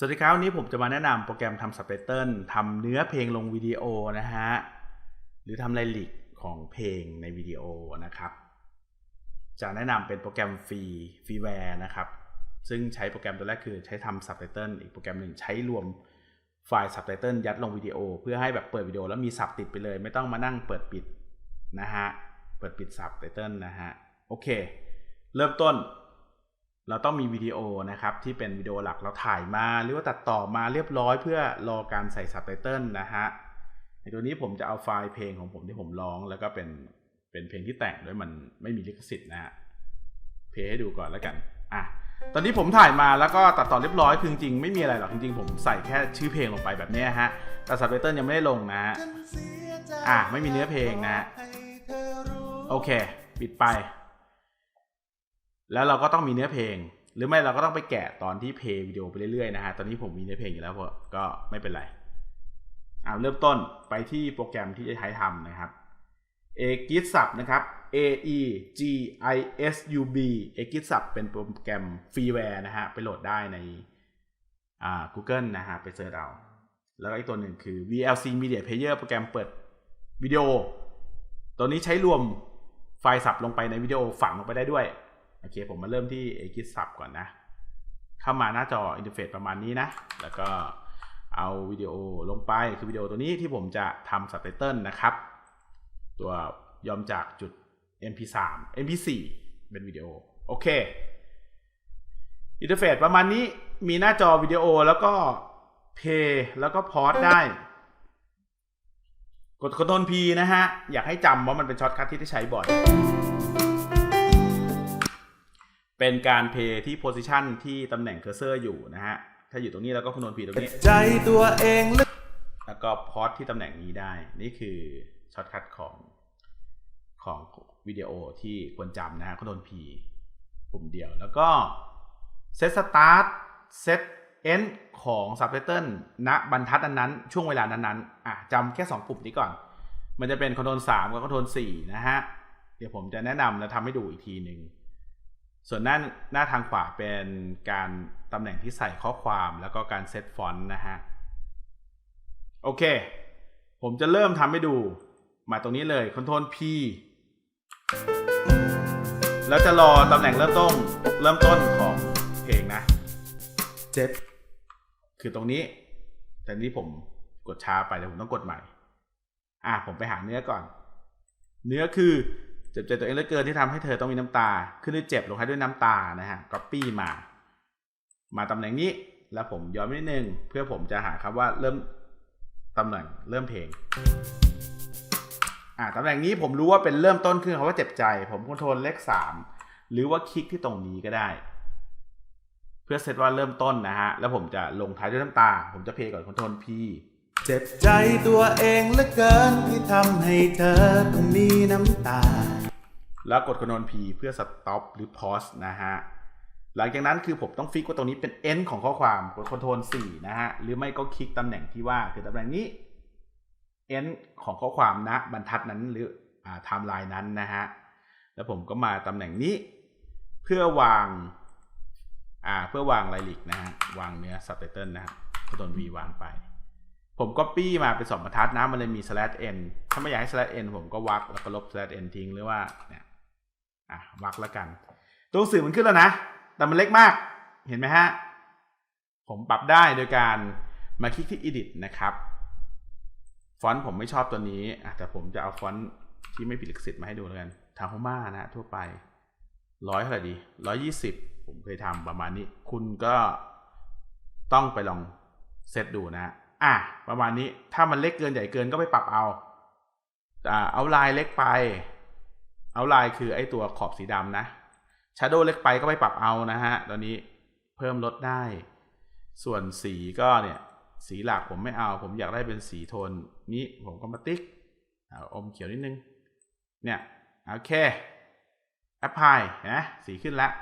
สวัสดีครับวันนี้ผมจะมาแนะนำโปรแกรมทำซับไตเติลทำเนื้อเพลงลงวิดีโอนะฮะ หรือทำรายลิกของเพลงในวิดีโอนะครับ จะแนะนำเป็นโปรแกรมฟรีฟรีแวร์นะครับ ซึ่งใช้โปรแกรมตัวแรกคือใช้ทำซับไตเติลอีกโปรแกรมหนึ่งใช้รวมไฟล์ซับไตเติลยัดลงวิดีโอ เพื่อให้แบบเปิดวิดีโอแล้วมีซับติดไปเลย ไม่ต้องมานั่งเปิดปิดนะฮะ เปิดปิดซับไตเติลนะฮะ โอเค เริ่มต้น เราต้องมีวิดีโอนะครับที่เป็นวิดีโอหลักเราถ่ายมา หรือว่าตัดต่อมาเรียบร้อยเพื่อรอการใส่ซับไตเติลนะฮะในตัวนี้ผมจะเอาไฟล์เพลงของผมที่ผมร้อง แล้วก็เป็นเป็นเพลงที่แต่งด้วยมันไม่มีลิขสิทธิ์นะฮะเพลย์ให้ดูก่อนแล้วกันอะตอนนี้ผมถ่ายมาแล้วก็ตัดต่อเรียบร้อยคือจริงๆไม่มีอะไรหรอกจริงๆ ผมใส่แค่ชื่อเพลงลงไปแบบนี้ฮะแต่ซับไตเติลยังไม่ได้ลงนะฮะอะไม่มีเนื้อเพลงนะโอเค ปิดไป แล้วเราก็ต้องมีเนื้อเพลง หรือไม่เราก็ต้องไปแกะตอนที่เพลย์วิดีโอไปเรื่อยๆนะฮะตอนนี้ผมมีเนื้อเพลงอยู่แล้วก็ไม่เป็นไรอ่าเริ่มต้นไปที่โปรแกรมที่จะใช้ทำนะครับ a g i t s u b นะครับ A E G I S U B a g i t s u b เป็นโปรแกรมฟรีแวร์นะฮะไปโหลดได้ในอ่า Google นะฮะไปเสิร์ชเอาแล้วอีกตัวหนึ่งคือ VLC Media Player โปรแกรมเปิดวิดีโอ ตัวนี้ใช้รวมไฟล์สับลงไปในวิดีโอฝังลงไปได้ด้วย โอเค ผมมาเริ่มที่ a g i t s u b ก่อนนะ เข้ามาหน้าจออินเทอร์เฟซประมาณนี้นะ แล้วก็เอาวิดีโอลงไปคือวิดีโอตัวนี้ที่ผมจะทำ subtitle นะครับ ตัวยอมจากจุด mp3 mp4 เป็นวิดีโอ โอเคอินเทอร์เฟซประมาณนี้มีหน้าจอวิดีโอแล้วก็เพย์แล้วก็พอ s ได้ กด Ctrl P นะฮะ อยากให้จำว่ามันเป็นช็อตคัทที่ได้ใช้บ่อย เป็นการเพย์ที่โพซิชันที่ตำแหน่งเคอร์เซอร์อยู่นะฮะ ถ้าอยู่ตรงนี้แล้วก็คุณนนพีตรงนี้ ใจตัวเองแล้วก็พอสที่ตำแหน่งนี้ได้ นี่คือช็อตคัทของของวิดีโอที่ควรจำนะฮะคุณนนพีปุ่มเดียว แล้วก็เซตสตาร์ทเซตเอนของซับไตเติลณบรรทัดนั้นๆช่วงเวลานั้นๆอะจำแค่ 2 ปุ่มนี้ก่อน มันจะเป็นคอนโทรล3กับคอนโทรล4นะฮะ เดี๋ยวผมจะแนะนำและทำให้ดูอีกทีหนึ่ง ส่วนหน้าหน้าทางขวาเป็นการตำแหน่งที่ใส่ข้อความแล้วก็การเซตฟอนต์นะฮะ โอเค ผมจะเริ่มทำให้ดู มาตรงนี้เลย Ctrl P แล้วจะรอตำแหน่งเริ่มต้นเริ่มต้นของเพลงนะเจ็บคือตรงนี้ แต่นี้ผมกดช้าไปเดี๋ยวผมต้องกดใหม่ อะผมไปหาเนื้อก่อน เนื้อคือ เจ็บใจตัวเองเหลือเกินที่ทำให้เธอต้องมีน้ำตา ขึ้นด้วยเจ็บลงท้ายด้วยน้ำตานะฮะ copy มา มาตำแหน่งนี้แล้วผมย้อนไปนิดนึงเพื่อผมจะหาคำว่าเริ่มตำแหน่งเริ่มเพลง อ่าตำแหน่งนี้ผมรู้ว่าเป็นเริ่มต้นขึ้นคำว่าเจ็บใจ ผมคอนโทรลเลขสามหรือว่าคลิกที่ตรงนี้ก็ได้ เพื่อเซตว่าเริ่มต้นนะฮะ แล้วผมจะลงท้ายด้วยน้ำตา ผมจะเพลงก่อนคอนโทรล P เจ็บใจตัวเองเหลือเกินที่ทำให้เธอต้องมีน้ำตา แล้วกด Ctrl P เพื่อ stop หรือ pause นะฮะ หลังจากนั้นคือผมต้องฟิกว่าตรงนี้เป็น end ของข้อความ กด Ctrl 4นะฮะ หรือไม่ก็คลิกตำแหน่งที่ว่าคือตำแหน่งนี้ end ของข้อความนะบรรทัดนั้นหรืออ่า timeline นั้นนะฮะ แล้วผมก็มาตำแหน่งนี้ เพื่อวางอ่าเพื่อวางรายลิกนะฮะ วางเนื้อ subtitle นะฮะ Ctrl V วางไป ผมก็ปี้มาเป็นสองบรรทัดนะ มันเลยมี slash n ถ้าไม่อยากให้ slash n ผมก็วักแล้วก็ลบ slash n ทิ้งหรือว่าเนี่ย อะวักแล้วกัน ตัวหนังสือมันขึ้นแล้วนะ แต่มันเล็กมาก เห็นไหมฮะ ผมปรับได้โดยการมาคลิกที่ edit นะครับ ฟอนต์ผมไม่ชอบตัวนี้อะแต่ผมจะเอาฟอนต์ที่ไม่ผิดลิขสิทธิ์มาให้ดูแล้วกันทางพม่านะฮะทั่วไปร้อยเท่าไหร่ดีร้อยี่สิบผมเคยทำประมาณนี้ คุณก็ต้องไปลองเซตดูนะอะประมาณนี้ถ้ามันเล็กเกินใหญ่เกินก็ไปปรับเอาอ่าเอาลายเล็กไป เอาลายคือไอ้ตัวขอบสีดำนะชาโดว์เล็กไปก็ไปปรับเอานะฮะ ตอนนี้เพิ่มลดได้ ส่วนสีก็เนี่ย สีหลักผมไม่เอา ผมอยากได้เป็นสีโทนนี้ผมก็มาติ๊กเอาอมเขียวนิดนึง เนี่ยโอเคแอปพลายนะสีขึ้นแล้ว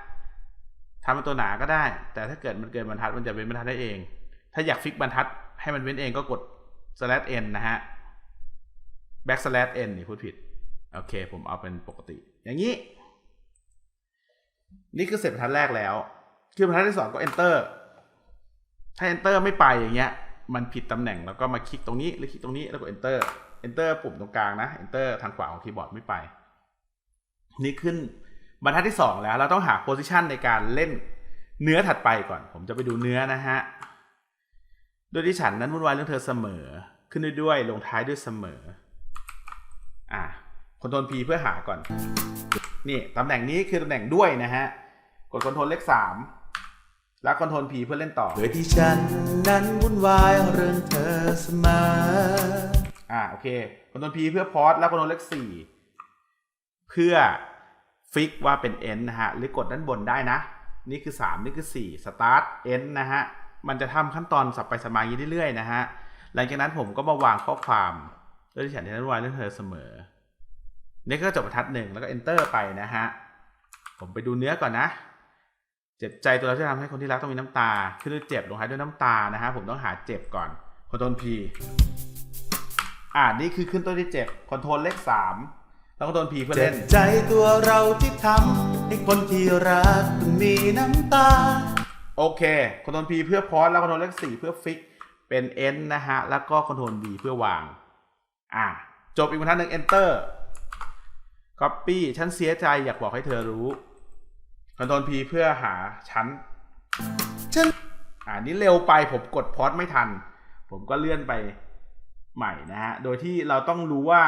ทำเป็นตัวหนาก็ได้ แต่ถ้าเกิดมันเกินบรรทัดมันจะเว้นบรรทัดได้เอง ถ้าอยากฟิกบรรทัดให้มันเว้นเองก็กด slash n นะฮะ back slash n นี่พูดผิด โอเค ผมเอาเป็นปกติ อย่างนี้ นี่คือเสร็จบรรทัดแรกแล้ว คือบรรทัดที่สองก็ enter ถ้า enter ไม่ไปอย่างเงี้ย มันผิดตำแหน่งแล้วก็มาคลิกตรงนี้หรือคลิกตรงนี้แล้วกด enter enter ปุ่มตรงกลางนะ enter ทางขวาของคีย์บอร์ดไม่ไป นี่ขึ้นบรรทัดที่สองแล้ว เราต้องหา position ในการเล่นเนื้อถัดไปก่อน ผมจะไปดูเนื้อนะฮะโดยที่ฉันนั้นวุ่นวายเรื่องเธอเสมอ ขึ้นด้วยด้วยลงท้ายด้วยเสมอ อะ คอนโทรล P เพื่อหาก่อน นี่ตำแหน่งนี้คือตำแหน่งด้วยนะฮะ กดคอนโทรลเลขสามแล้วคอนโทรล P เพื่อเล่นต่อโดยที่ฉันนั้นวุ่นวายเรื่องเธอเสมออ่าโอเคคอนโทรล P เพื่อพอสแล้วคอนโทรลเลขสี่เพื่อฟิกว่าเป็น end นะฮะ หรือกดด้านบนได้นะ นี่คือ 3 นี่คือ 4 start end นะฮะ มันจะทำขั้นตอนสับไปสบมาอย่างนี้เรื่อยๆนะฮะ หลังจากนั้นผมก็มาวางข้อความด้วยที่ฉันที่นั้นวายเรื่องเธอเสมอ นี่ก็จบบรรทัดหนึ่งแล้วก็ enter ไปนะฮะ ผมไปดูเนื้อก่อนนะ เจ็บใจตัวเราที่ทำให้คนที่รักต้องมีน้ำตาขึ้นด้วยเจ็บลงท้ายด้วยน้ำตานะฮะ ผมต้องหาเจ็บก่อนคอนโทรล P อ่านี่คือขึ้นต้นที่เจ็บคอนโทรลเลขสามแล้วคอนโทรล P เพื่อเจ็เล่บนใจตัวเราที่ทำให้คนที่รักต้องมีน้ำตา โอเคคอนโทรล P เพื่อพอสแล้วคอนโทรลเลขสี่เพื่อฟิกเป็น N นะฮะ แล้วก็คอนโทรล V เพื่อวาง อ่าจบอีกบรรทัดหนึ่ง Enter Copy ฉันเสียใจอยากบอกให้เธอรู้คอนโทรล P เพื่อหาชั้นฉันอ่านี่เร็วไปผมกดพอสไม่ทัน ผมก็เลื่อนไปใหม่นะฮะ โดยที่เราต้องรู้ว่า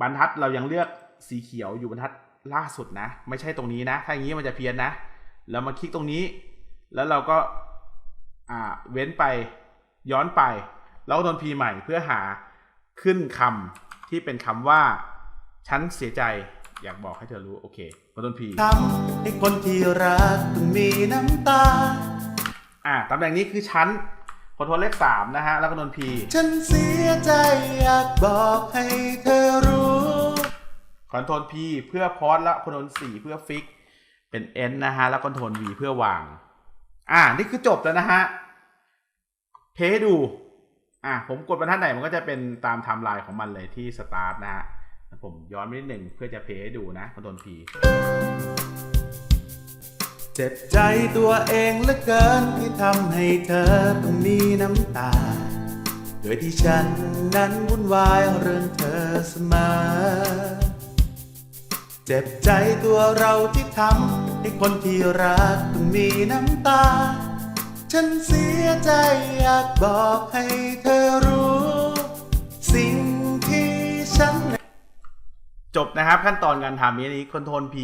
บรรทัดเรายังเลือกสีเขียวอยู่บรรทัดล่าสุดนะ ไม่ใช่ตรงนี้นะ ถ้าอย่างนี้มันจะเพี้ยนนะ แล้วมาคลิกตรงนี้ แล้วเราก็อ่าเว้นไปย้อนไป แล้วก็โดนพีใหม่เพื่อหาขึ้นคำที่เป็นคำว่า ฉันเสียใจอยากบอกให้เธอรู้ โอเคกดโดนพีทำให้คนที่รักต้องมีน้ำตา อ่าตำแหน่งนี้คือชั้นคอนโทรลเลขสามนะฮะ แล้วก็โดนพีฉันเสียใจอยากบอกให้เธอรู้คอนโทรล P เพื่อพอสแล้วคอนโทรล4เพื่อฟิก เป็น N นะฮะ แล้วคอนโทรล V เพื่อวาง อ่า นี่คือจบแล้วนะฮะ เพย์ให้ดู อ่าผมกดบรรทัดไหนมันก็จะเป็นตามไทม์ไลน์ของมันเลยที่สตาร์ทนะฮะแล้ว ผมย้อนไปนิดหนึ่งเพื่อจะเพย์ให้ดูนะคอนโทรล P เจ็บใจตัวเองเหลือเกินที่ทำให้เธอต้องมีน้ำตา โดยที่ฉันนั้นวุ่นวายเรื่องเธอเสมอเจ็บใจตัวเราที่ทำให้คนที่รักต้องมีน้ำตา ฉันเสียใจอยากบอกให้เธอรู้ จบนะครับขั้นตอนการทำนี้นี้คอนโทรล P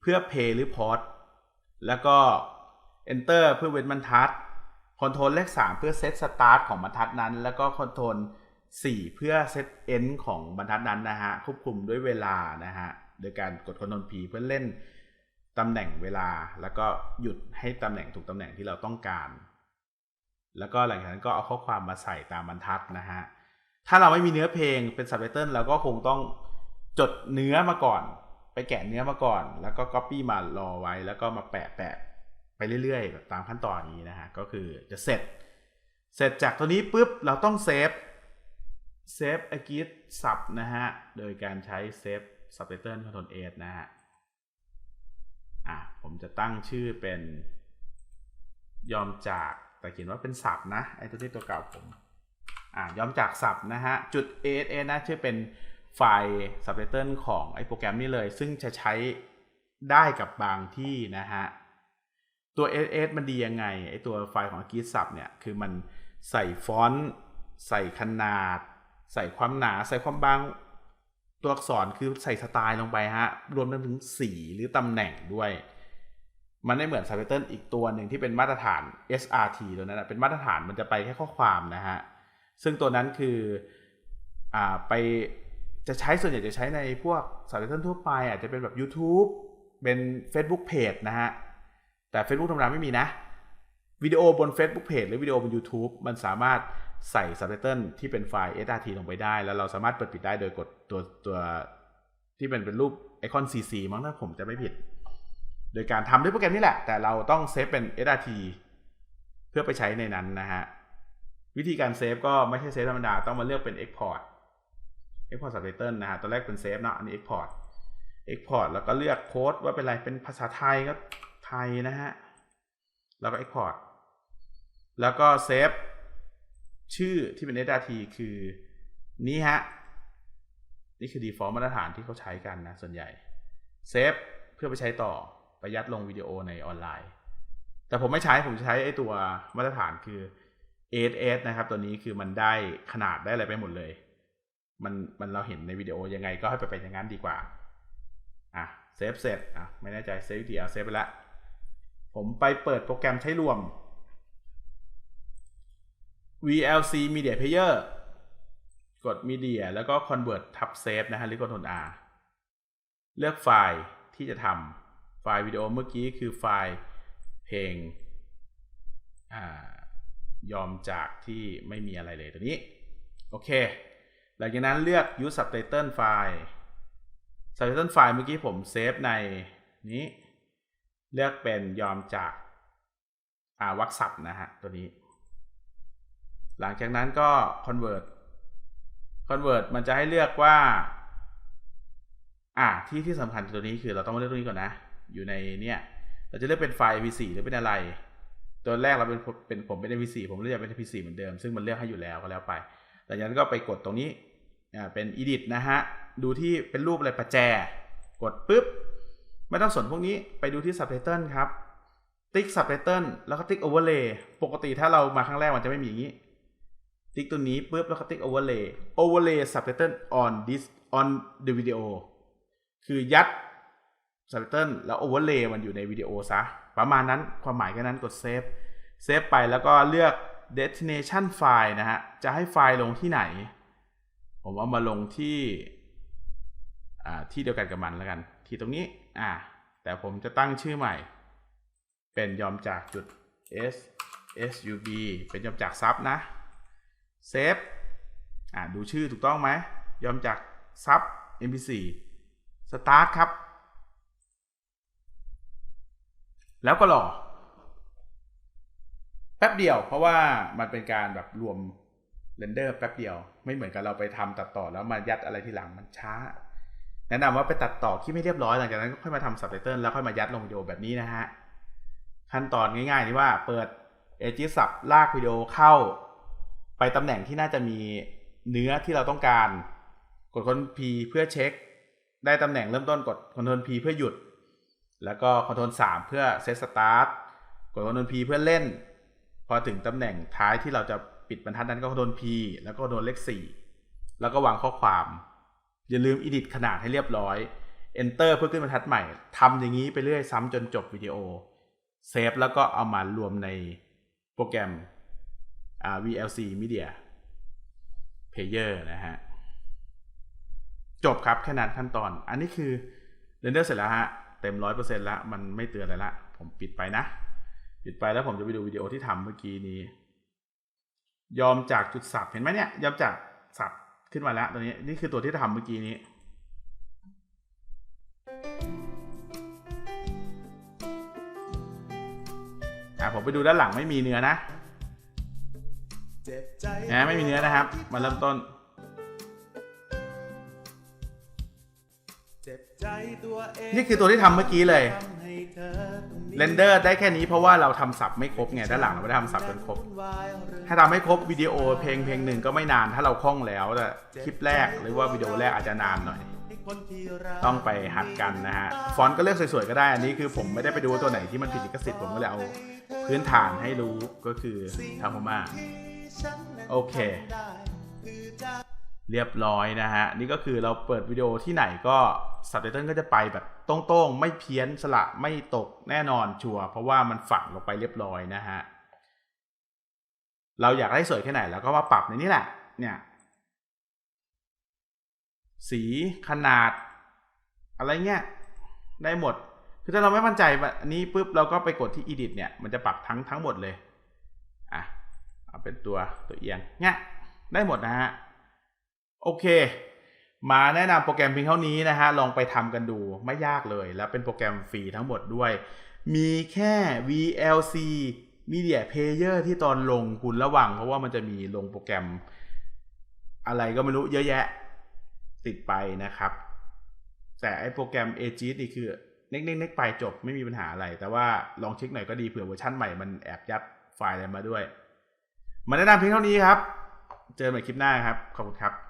เพื่อ Play หรือ Pause แล้วก็ Enter เพื่อเว้นบรรทัดคอนโทรลเลข 3 เพื่อเซตสตาร์ทของบรรทัดนั้น แล้วก็คอนโทรล4เพื่อเซต End ของบรรทัดนั้นนะฮะควบคุมด้วยเวลานะฮะโดยการกดคอนโทรล P เพื่อเล่นตำแหน่งเวลา แล้วก็หยุดให้ตำแหน่งถูกตำแหน่งที่เราต้องการ แล้วก็หลังจากนั้นก็เอาข้อความมาใส่ตามบรรทัดนะฮะถ้าเราไม่มีเนื้อเพลงเป็นซับไตเติลเราก็คงต้อง จดเนื้อมาก่อน ไปแกะเนื้อมาก่อน แล้วก็ก๊อปปี้มารอไว้ แล้วก็มาแปะแปะไปเรื่อยๆแบบตามขั้นตอนนี้นะฮะก็คือจะเสร็จ เสร็จจากตัวนี้ปุ๊บเราต้องเซฟเซฟอกิสสับนะฮะ โดยการใช้เซฟซับไตเติลคอนโทรลเอนะฮะอะผมจะตั้งชื่อเป็น ยอมจากแต่เขียนว่าเป็นสับนะไอตัวที่ตัวเก่าผมอ่ายอมจากสับนะฮะ จุด a s นะ ชื่อเป็น ไฟล์ subtitle ของไอโปรแกรมนี้เลย ซึ่งจะใช้ได้กับบางที่นะฮะ ตัว SS มันดียังไง ไอตัวไฟล์ของ g i t s u b เนี่ย คือมันใส่ฟอนต์ใส่ขนาด ใส่ความหนา ใส่ความบาง ตัวอักษรคือใส่สไตล์ลงไปฮะ รวมถึงสีหรือตำแหน่งด้วย มันไม่เหมือน subtitle อีกตัวหนึ่งที่เป็นมาตรฐาน SRT ตัวนั้นนะเป็นมาตรฐานมันจะไปแค่ข้อความนะฮะ ซึ่งตัวนั้นคืออ่าไป จะใช้ส่วนใหญ่จะใช้ในพวกสารคดีทั่วไป อาจจะเป็นแบบ YouTube เป็น Facebook Page นะฮะ แต่ Facebook ธรรมดาไม่มีนะ วิดีโอบน Facebook Page หรือวิดีโอบน YouTube มันสามารถใส่ซับไตเติลที่เป็นไฟล์ SRT ลงไปได้ แล้วเราสามารถเปิดปิดได้โดยกดตัวตัวที่เป็นเป็นรูปไอคอน CC มั้งถ้าผมจะไม่ผิด โดยการทำด้วยโปรแกรมนี้แหละ แต่เราต้องเซฟเป็น SRT เพื่อไปใช้ในนั้นนะฮะ วิธีการเซฟก็ไม่ใช่เซฟธรรมดา ต้องมาเลือกเป็น Export Export Subtitle นะฮะตอนแรกเป็นเซฟเนาะอันนี้ Export Export แล้วก็เลือกโค้ดว่าเป็นอะไรเป็นภาษาไทยก็ไทยนะฮะ แล้วก็ Export แล้วก็เซฟชื่อที่เป็น SRT คือนี้ฮะ นี่คือ default มาตรฐานที่เขาใช้กันนะ ส่วนใหญ่เซฟเพื่อไปใช้ต่อไปยัดลงวิดีโอในออนไลน์ แต่ผมไม่ใช้ผมจะใช้ไอ้ตัวมาตรฐานคือ AS นะครับ ตัวนี้คือมันได้ขนาดได้อะไรไปหมดเลย มันมันเราเห็นในวิดีโอยังไงก็ให้ไปเป็นอย่างนั้นดีกว่า อะเซฟเสร็จอะไม่แน่ใจเซฟวิธีเอาเซฟไปแล้วผมไปเปิดโปรแกรมใช้รวม VLC Media Player กด Media แล้วก็ Convert ทับ Save นะฮะ หรือ Ctrl R เลือกไฟล์ที่จะทำไฟล์วิดีโอเมื่อกี้คือไฟล์เพลงอยอมจากที่ไม่มีอะไรเลยตัวนี้ โอเค หลังจากนั้นเลือก Use Subtitle ไฟล์ Subtitle ไฟล์เมื่อกี้ผมเซฟในนี้ เลือกเป็นยอมจากอ่าวักศัพท์นะฮะ ตัวนี้ หลังจากนั้นก็ convert convert มันจะให้เลือกว่า อ่าที่ที่สำคัญตัวนี้คือเราต้องเลือกตรงนี้ก่อนนะ อยู่ในเนี่ยเราจะเลือกเป็นไฟล์ mp4 หรือเป็นอะไร ตัวแรกเราเป็นเป็นผมเป็น mp4 ผมเลือกเป็น mp4 เหมือนเดิม ซึ่งมันเลือกให้อยู่แล้วก็แล้วไป หลังจากนั้นก็ไปกดตรงนี้เป็น edit นะฮะ ดูที่เป็นรูปอะไรประแจ กดปุ๊บ ไม่ต้องสนพวกนี้ไปดูที่ subtitle ครับ ติ๊ก subtitle แล้วก็ติ๊ก overlay ปกติถ้าเรามาครั้งแรกมันจะไม่มีอย่างนี้ ติ๊กตัวนี้ปุ๊บแล้วก็ติ๊ก overlay overlay subtitle on this on the video คือยัด subtitle แล้ว overlay มันอยู่ในวิดีโอซะ ประมาณนั้นความหมายแค่นั้นกด save save ไปแล้วก็เลือก destination file นะฮะ จะให้ไฟล์ลงที่ไหน ผมเอามาลงที่ที่เดียวกันกับมันแล้วกัน ที่ตรงนี้ อ่า แต่ผมจะตั้งชื่อใหม่ เป็นยอมจากจุด s sub เป็นยอมจากซับนะ เซฟ อ่า ดูชื่อถูกต้องไหม ยอมจากซับ mp4 start ครับ แล้วก็รอ ป๊บเดียว เพราะว่ามันเป็นการแบบรวมเรนเดอร์แป๊บเดียว ไม่เหมือนกับเราไปทำตัดต่อแล้วมายัดอะไรทีหลังมันช้า แนะนำว่าไปตัดต่อที่ไม่เรียบร้อยหลังจากนั้นก็ค่อยมาทำซับไตเติลแล้วค่อยมายัดลงวิดีโอแบบนี้นะฮะขั้นตอนง่ายๆนี่ว่าเปิด a g สับลากวิดีโอเข้า ไปตำแหน่งที่น่าจะมีเนื้อที่เราต้องการ กด Ctrl P เพื่อเช็ค ได้ตำแหน่งเริ่มต้นกด Ctrl P เพื่อหยุด แล้วก็ Ctrl 3เพื่อ Set Start กด Ctrl P เพื่อเล่น พอถึงตำแหน่งท้ายที่เราจะปิดบรรทัดนั้นก็ Ctrl P แล้วก็โดนเลข 4 แล้วก็วางข้อความ อย่าลืม edit ขนาดให้เรียบร้อย enter เพื่อขึ้นบรรทัดใหม่ทำอย่างนี้ไปเรื่อยซ้ำจนจบวิดีโอเซฟแล้วก็เอามารวมในโปรแกรม VLC Media Player นะฮะ จบครับแค่นั้นขั้นตอน อันนี้คือเรนเดอร์เสร็จแล้วฮะ เต็มร้อยเปอร์เซ็นต์แล้วมันไม่เตือนอะไรละ ผมปิดไปนะ ปิดไปแล้วผมจะไปดูวิดีโอที่ทำเมื่อกี้นี้ ยอมจากจุดสับเห็นไหมเนี่ย ยอมจากสับขึ้นมาแล้วตัวนี้ นี่คือตัวที่ทำเมื่อกี้นี้ อะผมไปดูด้านหลังไม่มีเนื้อนะเจ็บใจนะไม่มีเนื้อนะครับ มาเริ่มต้นเจ็บใจตัวเองนี่คือตัวที่ทำเมื่อกี้เลยทำให้ เธอต้องหนีเรนเดอร์ได้แค่นี้เพราะว่าเราทำสับไม่ครบไงด้านหลังเราไม่ได้ทำสับจนครบ ถ้าทำให้ครบวิดีโอเพลงเพลงหนึ่งก็ไม่นานถ้าเราคล่องแล้วแต่คลิปแรกหรือว่าวิดีโอแรกอาจจะนานหน่อยให้คนที่รักต้องไปหัดกันนะฮะ ฟอนต์ก็เลือกสวยๆก็ได้อันนี้คือผมไม่ได้ไปดูว่าตัวไหนที่มันผิดลิขสิทธิ์ผมก็เลยเอาพื้นฐานให้รู้ก็คือทาโฮมาฉันนั้นโอเคทำได้คือจะ เรียบร้อยนะฮะ นี่ก็คือเราเปิดวิดีโอที่ไหนก็สับไตเติลก็จะไปแบบตรงๆ ไม่เพี้ยนสละไม่ตกแน่นอนชัวร์เพราะว่ามันฝังลงไปเรียบร้อยนะฮะ เราอยากได้สวยแค่ไหนเราก็มาปรับในนี้แหละ เนี่ย สีขนาด อะไรเงี้ย ได้หมด คือถ้าเราไม่มั่นใจแบบอันนี้ปุ๊บเราก็ไปกดที่ edit เนี่ย มันจะปรับทั้งทั้งหมดเลย อะ เอาเป็นตัวตัวเอียงเนี่ยได้หมดนะฮะ โอเค มาแนะนำโปรแกรมเพียงเท่านี้นะฮะ ลองไปทำกันดูไม่ยากเลย แล้วเป็นโปรแกรมฟรีทั้งหมดด้วย มีแค่ VLC Media Player ที่ตอนลงคุณระวัง เพราะว่ามันจะมีลงโปรแกรม อะไรก็ไม่รู้เยอะแยะ ติดไปนะครับ แต่ไอโปรแกรม a g นี่คือเน็กเน็กเน็กไปจบไม่มีปัญหาอะไร แต่ว่าลองเช็คหน่อยก็ดีเผื่อเวอร์ชันใหม่มันแอบยัดไฟล์อะไรมาด้วย มาแนะนำเพียงเท่านี้ครับ เจอกันใหม่คลิปหน้าครับ ขอบคุณครับ